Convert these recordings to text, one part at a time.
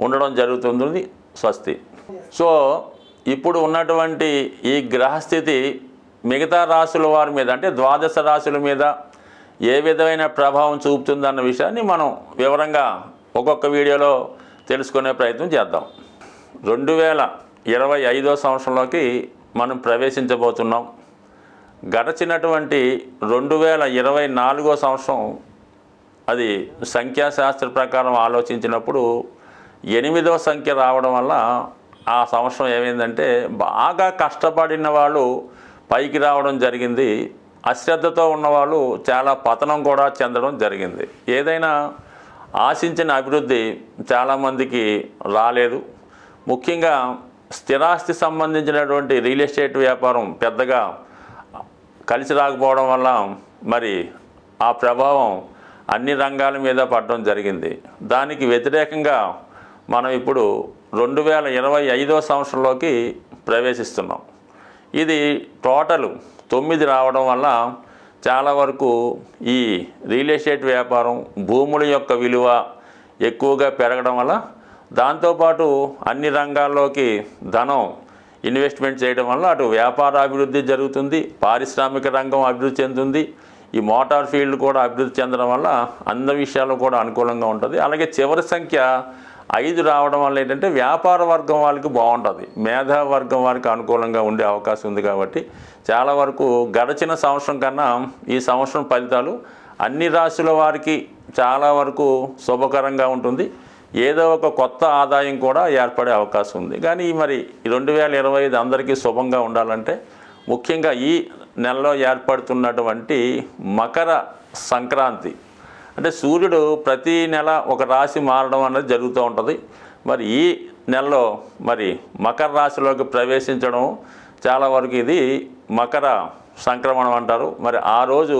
ఉండడం జరుగుతుంది స్వస్తి. సో ఇప్పుడు ఉన్నటువంటి ఈ గ్రహస్థితి మిగతా రాశుల వారి మీద అంటే ద్వాదశ రాశుల మీద ఏ విధమైన ప్రభావం చూపుతుందన్న విషయాన్ని మనం వివరంగా ఒక్కొక్క వీడియోలో తెలుసుకునే ప్రయత్నం చేద్దాం. రెండు వేల ఇరవై ఐదో సంవత్సరంలోకి మనం ప్రవేశించబోతున్నాం. గడచినటువంటి రెండు వేల ఇరవై నాలుగో సంవత్సరం అది సంఖ్యాశాస్త్ర ప్రకారం ఆలోచించినప్పుడు ఎనిమిదవ సంఖ్య రావడం వల్ల ఆ సంవత్సరం ఏమైందంటే బాగా కష్టపడిన వాళ్ళు పైకి రావడం జరిగింది. అశ్రద్ధతో ఉన్నవాళ్ళు చాలా పతనం కూడా చెందడం జరిగింది. ఏదైనా ఆశించిన అభివృద్ధి చాలామందికి రాలేదు. ముఖ్యంగా స్థిరాస్తి సంబంధించినటువంటి రియల్ ఎస్టేట్ వ్యాపారం పెద్దగా కలిసి రాకపోవడం వల్ల మరి ఆ ప్రభావం అన్ని రంగాల మీద పడడం జరిగింది. దానికి వ్యతిరేకంగా మనం ఇప్పుడు రెండు వేల ఇరవై ఐదో సంవత్సరంలోకి ప్రవేశిస్తున్నాం. ఇది టోటల్ తొమ్మిది రావడం వల్ల చాలా వరకు ఈ రియల్ ఎస్టేట్ వ్యాపారం భూముల యొక్క విలువ ఎక్కువగా పెరగడం వల్ల దాంతోపాటు అన్ని రంగాల్లోకి ధనం ఇన్వెస్ట్మెంట్ చేయడం వల్ల అటు వ్యాపార అభివృద్ధి జరుగుతుంది పారిశ్రామిక రంగం అభివృద్ధి చెందుతుంది ఈ మోటార్ ఫీల్డ్ కూడా అభివృద్ధి చెందడం వల్ల అన్ని విషయాలు కూడా అనుకూలంగా ఉంటుంది. అలాగే చివరి సంఖ్య ఐదు రావడం వల్ల ఏంటంటే వ్యాపార వర్గం వాళ్ళకి బాగుంటుంది. మేధా వర్గం వారికి అనుకూలంగా ఉండే అవకాశం ఉంది కాబట్టి చాలా వరకు గడచిన సంవత్సరం కన్నా ఈ సంవత్సరం ఫలితాలు అన్ని రాశుల వారికి చాలా వరకు శుభకరంగా ఉంటుంది. ఏదో ఒక కొత్త ఆదాయం కూడా ఏర్పడే అవకాశం ఉంది. కానీ మరి రెండు వేల ఇరవై ఐదు అందరికీ శుభంగా ఉండాలంటే ముఖ్యంగా ఈ నెలలో ఏర్పడుతున్నటువంటి మకర సంక్రాంతి అంటే సూర్యుడు ప్రతి నెల ఒక రాశి మారడం అనేది జరుగుతూ ఉంటుంది. మరి ఈ నెలలో మరి మకర రాశిలోకి ప్రవేశించడం చాలా వరకు ఇది మకర సంక్రమణం అంటారు. మరి ఆ రోజు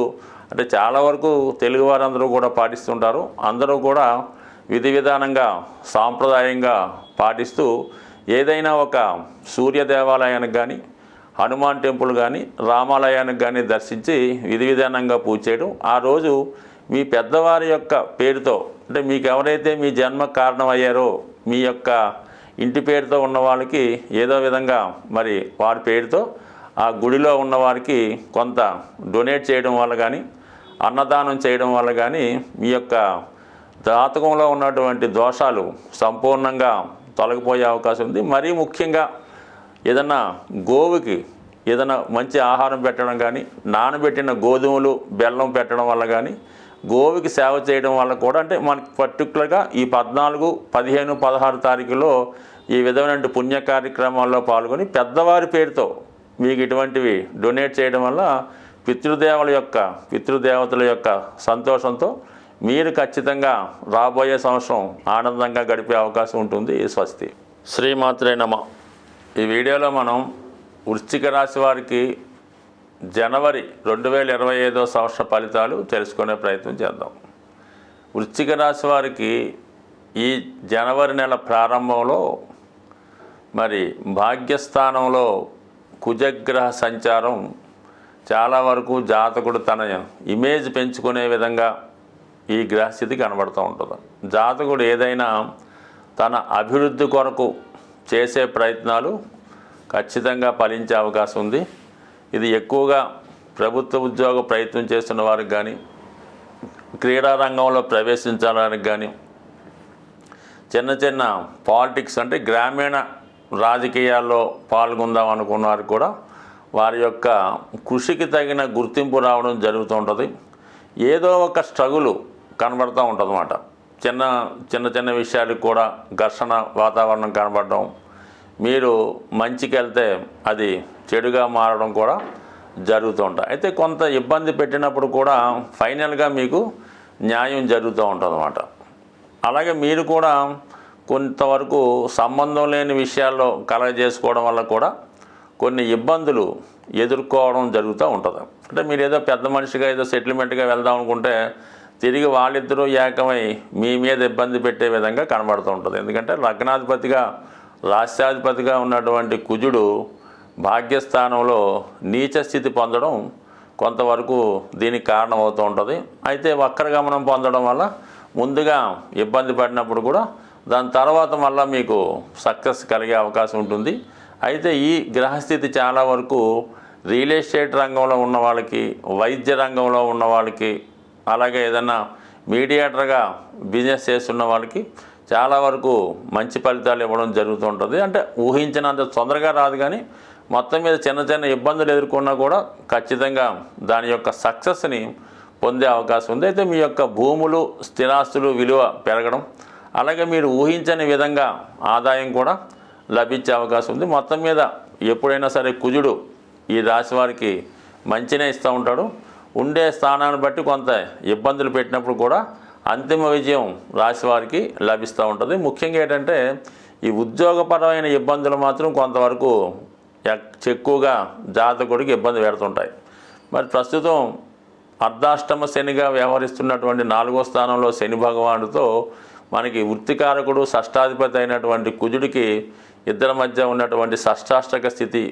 అంటే చాలా వరకు తెలుగు వారందరూ కూడా పాటిస్తుంటారు. అందరూ కూడా విధి విధానంగా సాంప్రదాయంగా పాటిస్తూ ఏదైనా ఒక సూర్య దేవాలయానికి కానీ హనుమాన్ టెంపుల్ కానీ రామాలయానికి కానీ దర్శించి విధి విధానంగా పూజ చేయడం ఆ రోజు మీ పెద్దవారి యొక్క పేరుతో అంటే మీకు ఎవరైతే మీ జన్మ కారణం అయ్యారో మీ యొక్క ఇంటి పేరుతో ఉన్న వాళ్ళకి ఏదో విధంగా మరి వారి పేరుతో ఆ గుడిలో ఉన్న వారికి కొంత డొనేట్ చేయడం వల్ల కానీ అన్నదానం చేయడం వల్ల కానీ మీ యొక్క జాతకంలో ఉన్నటువంటి దోషాలు సంపూర్ణంగా తొలగిపోయే అవకాశం ఉంది. మరీ ముఖ్యంగా ఏదన్నా గోవుకి ఏదైనా మంచి ఆహారం పెట్టడం కానీ నానబెట్టిన గోధుమలు బెల్లం పెట్టడం వల్ల కానీ గోవుకి సేవ చేయడం వల్ల కూడా అంటే మనకి పర్టికులర్గా ఈ పద్నాలుగు పదిహేను పదహారు తారీఖులో ఈ విధమైన పుణ్య కార్యక్రమాల్లో పాల్గొని పెద్దవారి పేరుతో మీకు ఇటువంటివి డొనేట్ చేయడం వల్ల పితృదేవుల యొక్క పితృదేవతల యొక్క సంతోషంతో మీరు ఖచ్చితంగా రాబోయే సంవత్సరం ఆనందంగా గడిపే అవకాశం ఉంటుంది. స్వస్తి. శ్రీమాత్రే నమ. ఈ వీడియోలో మనం వృశ్చిక రాశి వారికి జనవరి రెండు వేల ఇరవై ఐదో సంవత్సర ఫలితాలు తెలుసుకునే ప్రయత్నం చేద్దాం. వృశ్చిక రాశి వారికి ఈ జనవరి నెల ప్రారంభంలో మరి భాగ్యస్థానంలో కుజగ్రహ సంచారం చాలా వరకు జాతకుడు తన ఇమేజ్ పెంచుకునే విధంగా ఈ గ్రహస్థితి కనబడుతూ ఉంటుంది. జాతకుడు ఏదైనా తన అభివృద్ధి కొరకు చేసే ప్రయత్నాలు ఖచ్చితంగా ఫలించే అవకాశం ఉంది. ఇది ఎక్కువగా ప్రభుత్వ ఉద్యోగ ప్రయత్నం చేస్తున్న వారికి కానీ క్రీడా రంగంలో ప్రవేశించడానికి కానీ చిన్న చిన్న పాలిటిక్స్ అంటే గ్రామీణ రాజకీయాల్లో పాల్గొందాం అనుకున్న వారు కూడా వారి యొక్క కృషికి తగిన గుర్తింపు రావడం జరుగుతూ ఉంటుంది. ఏదో ఒక స్ట్రగులు కనబడుతూ ఉంటుంది అన్నమాట చిన్న చిన్న చిన్న విషయాలకు కూడా ఘర్షణ వాతావరణం కనబడడం. మీరు మంచికి వెళ్తే అది చెడుగా మారడం కూడా జరుగుతూ ఉంటాయి అయితే కొంత ఇబ్బంది పెట్టినప్పుడు కూడా ఫైనల్గా మీకు న్యాయం జరుగుతూ ఉంటుందన్నమాట. అలాగే మీరు కూడా కొంతవరకు సంబంధం లేని విషయాల్లో కలగజేసుకోవడం వల్ల కూడా కొన్ని ఇబ్బందులు ఎదుర్కోవడం జరుగుతూ ఉంటుంది. అంటే మీరు ఏదో పెద్ద మనిషిగా ఏదో సెటిల్మెంట్గా వెళ్దాం అనుకుంటే తిరిగి వాళ్ళిద్దరూ ఏకమై మీ మీద ఇబ్బంది పెట్టే విధంగా కనబడుతూ ఉంటుంది. ఎందుకంటే లగ్నాధిపతిగా రాష్ట్రాధిపతిగా ఉన్నటువంటి కుజుడు భాగ్యస్థానంలో నీచ స్థితి పొందడం కొంతవరకు దీనికి కారణమవుతూ ఉంటుంది. అయితే వక్ర గమనం పొందడం వల్ల ముందుగా ఇబ్బంది పడినప్పుడు కూడా దాని తర్వాత మళ్ళీ మీకు సక్సెస్ కలిగే అవకాశం ఉంటుంది. అయితే ఈ గ్రహస్థితి చాలా వరకు రియల్ ఎస్టేట్ రంగంలో ఉన్న వాళ్ళకి వైద్య రంగంలో ఉన్న వాళ్ళకి అలాగే ఏదన్నా మీడియేటర్గా బిజినెస్ చేస్తున్న వాళ్ళకి చాలా వరకు మంచి ఫలితాలు ఇవ్వడం జరుగుతూ ఉంటుంది. అంటే ఊహించినంత తొందరగా రాదు కానీ మొత్తం మీద చిన్న చిన్న ఇబ్బందులు ఎదుర్కొన్నా కూడా ఖచ్చితంగా దాని యొక్క సక్సెస్ని పొందే అవకాశం ఉంది. అయితే మీ యొక్క భూములు స్థిరాస్తులు విలువ పెరగడం అలాగే మీరు ఊహించని విధంగా ఆదాయం కూడా లభించే అవకాశం ఉంది. మొత్తం మీద ఎప్పుడైనా సరే కుజుడు ఈ రాశి వారికి మంచినే ఇస్తూ ఉంటాడు. ఉండే స్థానాన్ని బట్టి కొంత ఇబ్బందులు పెట్టినప్పుడు కూడా అంతిమ విజయం రాశి వారికి లభిస్తూ ఉంటుంది. ముఖ్యంగా ఏంటంటే ఈ ఉద్యోగపరమైన ఇబ్బందులు మాత్రం కొంతవరకు ఎక్కువగా జాతకుడికి ఇబ్బంది పెడుతుంటాయి. మరి ప్రస్తుతం అర్ధాష్టమ శనిగా వ్యవహరిస్తున్నటువంటి నాలుగో స్థానంలో శని భగవానుడితో మనకి వృత్తికారకుడు షష్టాధిపతి అయినటువంటి కుజుడికి ఇద్దరి మధ్య ఉన్నటువంటి షష్టాష్టక స్థితి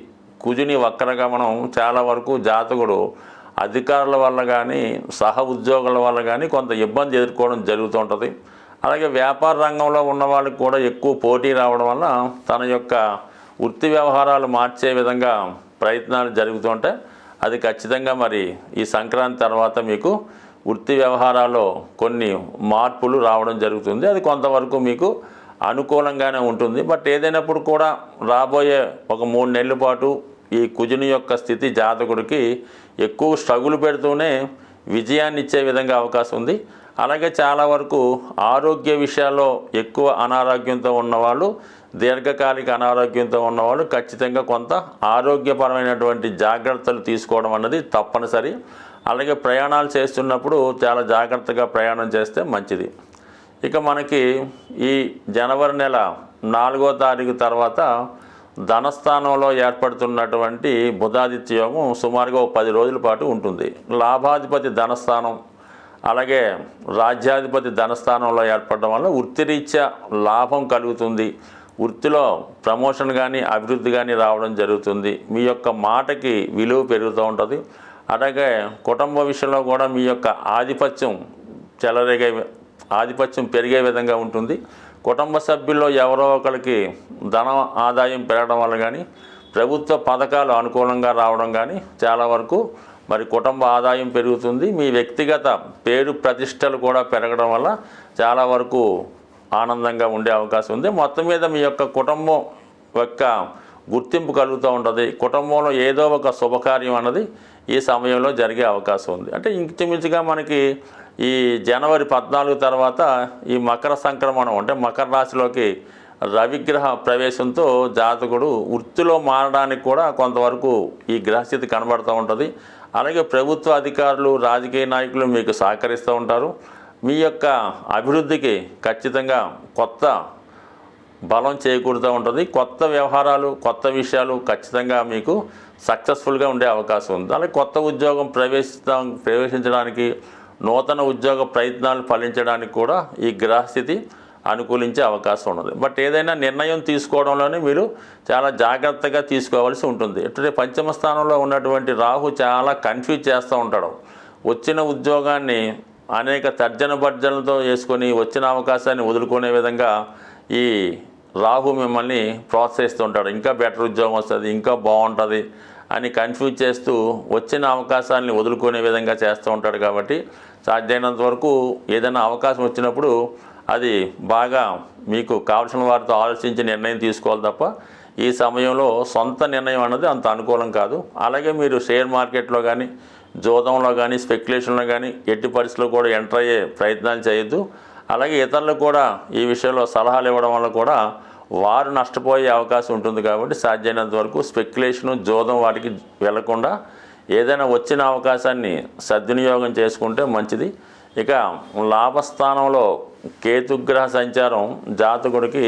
కుజుని వక్రగమనం చాలా వరకు జాతకుడు అధికారుల వల్ల కానీ సహ ఉద్యోగుల వల్ల కానీ కొంత ఇబ్బంది ఎదుర్కోవడం జరుగుతూ ఉంటుంది అలాగే వ్యాపార రంగంలో ఉన్న వాళ్ళకి కూడా ఎక్కువ పోటీ రావడం వల్ల తన యొక్క వృత్తి వ్యవహారాలు మార్చే విధంగా ప్రయత్నాలు జరుగుతుంటే అది ఖచ్చితంగా మరి ఈ సంక్రాంతి తర్వాత మీకు వృత్తి వ్యవహారాల్లో కొన్ని మార్పులు రావడం జరుగుతుంది. అది కొంతవరకు మీకు అనుకూలంగానే ఉంటుంది. బట్ ఏదైనప్పుడు కూడా రాబోయే ఒక మూడు నెలల పాటు ఈ కుజుని యొక్క స్థితి జాతకుడికి ఎక్కువ స్ట్రగుల్ పెడుతూనే విజయాన్ని ఇచ్చే విధంగా అవకాశం ఉంది. అలాగే చాలా వరకు ఆరోగ్య విషయాల్లో ఎక్కువ అనారోగ్యంతో ఉన్నవాళ్ళు దీర్ఘకాలిక అనారోగ్యంతో ఉన్నవాళ్ళు ఖచ్చితంగా కొంత ఆరోగ్యపరమైనటువంటి జాగ్రత్తలు తీసుకోవడం అన్నది తప్పనిసరి. అలాగే ప్రయాణాలు చేస్తున్నప్పుడు చాలా జాగ్రత్తగా ప్రయాణం చేస్తే మంచిది. ఇక మనకి ఈ జనవరి నెల నాలుగో తారీఖు తర్వాత ధనస్థానంలో ఏర్పడుతున్నటువంటి బుధాదిత్య యోగం సుమారుగా ఒక పది రోజుల పాటు ఉంటుంది. లాభాధిపతి ధనస్థానం అలాగే రాజ్యాధిపతి ధనస్థానంలో ఏర్పడడం వల్ల వృత్తిరీత్యా లాభం కలుగుతుంది. వృత్తిలో ప్రమోషన్ కానీ అభివృద్ధి కానీ రావడం జరుగుతుంది. మీ యొక్క మాటకి విలువ పెరుగుతూ ఉంటుంది. అలాగే కుటుంబ విషయంలో కూడా మీ యొక్క ఆధిపత్యం చెలరేగే ఆధిపత్యం పెరిగే విధంగా ఉంటుంది. కుటుంబ సభ్యుల్లో ఎవరో ఒకరికి ధన ఆదాయం పెరగడం వల్ల కానీ ప్రభుత్వ పథకాలు అనుకూలంగా రావడం కానీ చాలా వరకు మరి కుటుంబ ఆదాయం పెరుగుతుంది. మీ వ్యక్తిగత పేరు ప్రతిష్టలు కూడా పెరగడం వల్ల చాలా వరకు ఆనందంగా ఉండే అవకాశం ఉంది. మొత్తం మీద మీ యొక్క కుటుంబం యొక్క గుర్తింపు కలుగుతూ ఉంటుంది. కుటుంబంలో ఏదో ఒక శుభకార్యం అన్నది ఈ సమయంలో జరిగే అవకాశం ఉంది. అంటే ఇంచుమించుగా మనకి ఈ జనవరి పద్నాలుగు తర్వాత ఈ మకర సంక్రమణం అంటే మకర రాశిలోకి రవిగ్రహ ప్రవేశంతో జాతకుడు వృత్తిలో మారడానికి కూడా కొంతవరకు ఈ గ్రహస్థితి కనబడుతూ ఉంటుంది. అలాగే ప్రభుత్వ అధికారులు రాజకీయ నాయకులు మీకు సహకరిస్తూ ఉంటారు. మీ యొక్క అభివృద్ధికి ఖచ్చితంగా కొత్త బలం చేకూరుతూ ఉంటుంది. కొత్త వ్యవహారాలు కొత్త విషయాలు ఖచ్చితంగా మీకు సక్సెస్ఫుల్గా ఉండే అవకాశం ఉంది. అలాగే కొత్త ఉద్యోగం ప్రవేశిస్తాం ప్రవేశించడానికి నూతన ఉద్యోగ ప్రయత్నాలు ఫలించడానికి కూడా ఈ గ్రహస్థితి అనుకూలించే అవకాశం ఉన్నది. బట్ ఏదైనా నిర్ణయం తీసుకోవడంలోనే మీరు చాలా జాగ్రత్తగా తీసుకోవాల్సి ఉంటుంది. అంటే పంచమ స్థానంలో ఉన్నటువంటి రాహు చాలా కన్ఫ్యూజ్ చేస్తూ ఉంటాడు. వచ్చిన ఉద్యోగాన్ని అనేక తర్జన భర్జనలతో వేసుకొని వచ్చిన అవకాశాన్ని వదులుకునే విధంగా ఈ రాహు మిమ్మల్ని ప్రోత్సహిస్తూ ఉంటాడు. ఇంకా బెటర్ ఉద్యోగం వస్తుంది ఇంకా బాగుంటుంది అని కన్ఫ్యూజ్ చేస్తూ వచ్చిన అవకాశాన్ని వదులుకునే విధంగా చేస్తూ ఉంటాడు కాబట్టి సాధ్యమైనంత వరకు ఏదైనా అవకాశం వచ్చినప్పుడు అది బాగా మీకు కావలసిన వారితో ఆలోచించి నిర్ణయం తీసుకోవాలి తప్ప ఈ సమయంలో సొంత నిర్ణయం అన్నది అంత అనుకూలం కాదు. అలాగే మీరు షేర్ మార్కెట్లో కానీ జోదంలో కానీ స్పెక్యులేషన్లో కానీ ఎట్టి పరిస్థితుల్లో కూడా ఎంటర్ అయ్యే ప్రయత్నాలు చేయొద్దు. అలాగే ఇతరులకు కూడా ఈ విషయంలో సలహాలు ఇవ్వడం వల్ల కూడా వారు నష్టపోయే అవకాశం ఉంటుంది కాబట్టి సాధ్యమైనంత వరకు స్పెక్యులేషను జోదం వాటికి వెళ్ళకుండా ఏదైనా వచ్చిన అవకాశాన్ని సద్వినియోగం చేసుకుంటే మంచిది. ఇక లాభస్థానంలో కేతుగ్రహ సంచారం జాతకుడికి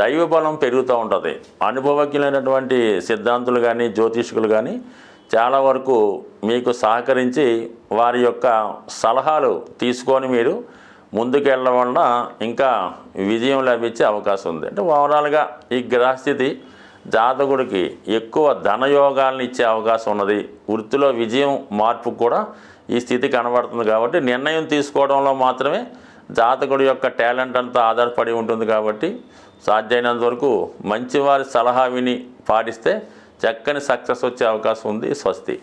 దైవ బలం పెరుగుతూ ఉంటుంది. అనుభవజ్ఞులైనటువంటి సిద్ధాంతులు కానీ జ్యోతిష్కులు కానీ చాలా వరకు మీకు సహకరించి వారి యొక్క సలహాలు తీసుకొని మీరు ముందుకెళ్ళడం వలన ఇంకా విజయం లభించే అవకాశం ఉంది. అంటే ఓవరాల్గా ఈ గ్రహస్థితి జాతకుడికి ఎక్కువ ధనయోగాలను ఇచ్చే అవకాశం ఉన్నది. వృత్తిలో విజయం మార్పు కూడా ఈ స్థితి కనబడుతుంది కాబట్టి నిర్ణయం తీసుకోవడంలో మాత్రమే జాతకుడి యొక్క టాలెంట్ అంతా ఆధారపడి ఉంటుంది కాబట్టి సాధ్యమైనంత వరకు మంచివారి సలహా విని పాటిస్తే చక్కని సక్సెస్ వచ్చే అవకాశం ఉంది స్వస్తి.